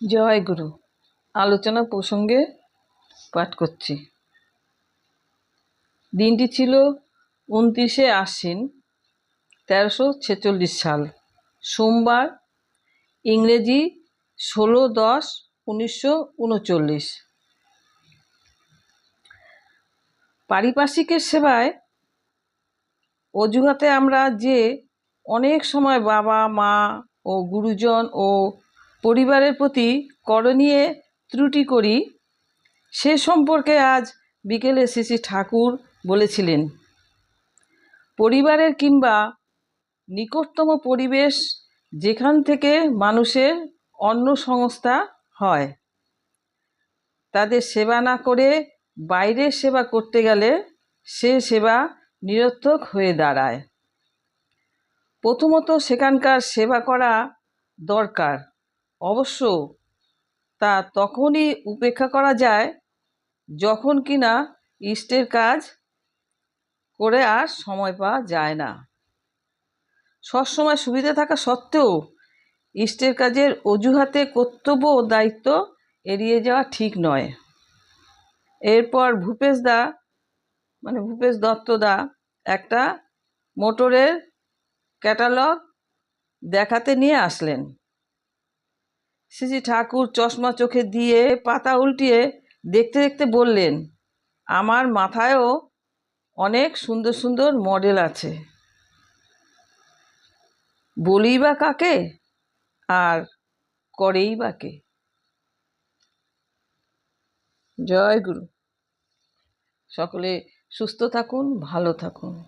জয় গুরু। আলোচনা প্রসঙ্গে পাঠ করছি। দিনটি ছিল উনত্রিশে আশ্বিন তেরোশো ছেচল্লিশ সাল। সোমবার, ইংরেজি ষোলো দশ উনিশশো উনচল্লিশ। পারিপার্শ্বিকের সেবায় অজুহাতে আমরা যে অনেক সময় বাবা, মা ও গুরুজন ও পরিবারের প্রতি করণীয় ত্রুটি করি, সে সম্পর্কে আজ বিকেলে শ্রী ঠাকুর বলেছিলেন। পরিবারের কিংবা নিকটতম পরিবেশ যেখান থেকে মানুষের অন্য সংস্থা হয়, তাদের সেবা না করে বাইরের সেবা করতে গেলে সে সেবা নিরর্থক হয়ে দাঁড়ায়। প্রথমত সেখানকার সেবা করা দরকার। অবশ্য তা তখনই উপেক্ষা করা যায় যখন কিনা ইষ্টের কাজ করে আর সময় পাওয়া যায় না। সবসময় সুবিধা থাকা সত্ত্বেও ইষ্টের কাজের অজুহাতে কর্তব্য ও দায়িত্ব এড়িয়ে যাওয়া ঠিক নয়। এরপর ভূপেশ দা মানে ভূপেশ দত্ত দা একটা মোটরের ক্যাটালগ দেখাতে নিয়ে আসলেন। শ্রী ঠাকুর চশমা চোখে দিয়ে পাতা উল্টিয়ে দেখতে দেখতে বললেন, আমার মাথায়ও অনেক সুন্দর সুন্দর মডেল আছে। বলি বা কাকে আর করেই বা কে? জয় গুরু। সকলে সুস্থ থাকুন, ভালো থাকুন।